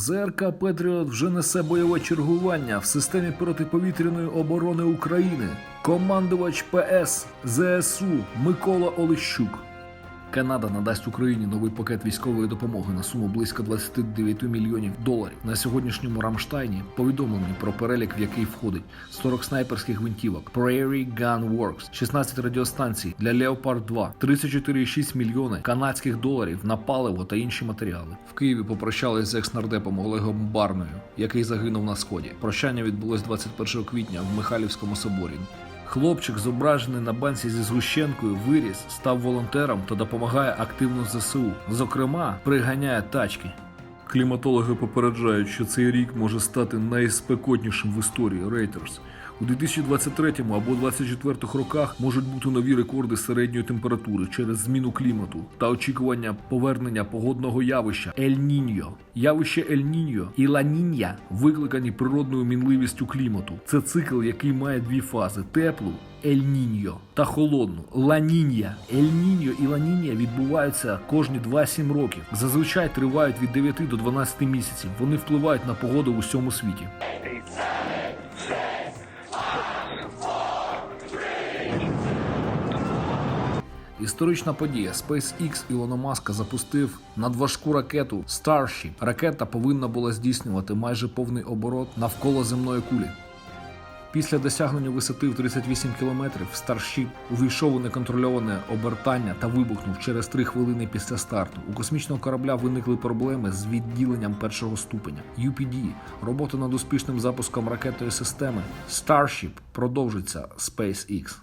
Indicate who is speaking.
Speaker 1: ЗРК Петріот вже несе бойове чергування в системі протиповітряної оборони України. Командувач ПС ЗСУ Микола Олещук. Канада надасть Україні новий пакет військової допомоги на суму близько 29 мільйонів доларів. На сьогоднішньому Рамштайні повідомлені про перелік, в який входить 40 снайперських гвинтівок, Prairie Gun Works, 16 радіостанцій для Leopard 2, 34,6 мільйони канадських доларів на паливо та інші матеріали. В Києві попрощались з екс-нардепом Олегом Барною, який загинув на сході. Прощання відбулось 21 квітня в Михайлівському соборі. Хлопчик, зображений на банці зі згущенкою, виріс, став волонтером та допомагає активно ЗСУ. Зокрема, приганяє тачки. Кліматологи попереджають, що цей рік може стати найспекотнішим в історії Reuters. У 2023 або 2024 роках можуть бути нові рекорди середньої температури через зміну клімату та очікування повернення погодного явища Ель-Ніньо. Явище Ель-Ніньо і Ла-Нінья викликані природною мінливістю клімату. Це цикл, який має дві фази: теплу Ель-Ніньо та холодну Ла-Нінья. Ель-Ніньо і Ла-Нінья відбуваються кожні 2-7 років. Зазвичай тривають від 9 до 12 місяців. Вони впливають на погоду в усьому світі. Історична подія SpaceX Ілона Маска запустив надважку ракету Starship. Ракета повинна була здійснювати майже повний оборот навколо земної кулі. Після досягнення висоти в 38 кілометрів старші увійшов у неконтрольоване обертання та вибухнув через 3 хвилини після старту. У космічного корабля виникли проблеми з відділенням першого ступеня. UPD – робота над успішним запуском ракетної системи Starship продовжиться SpaceX.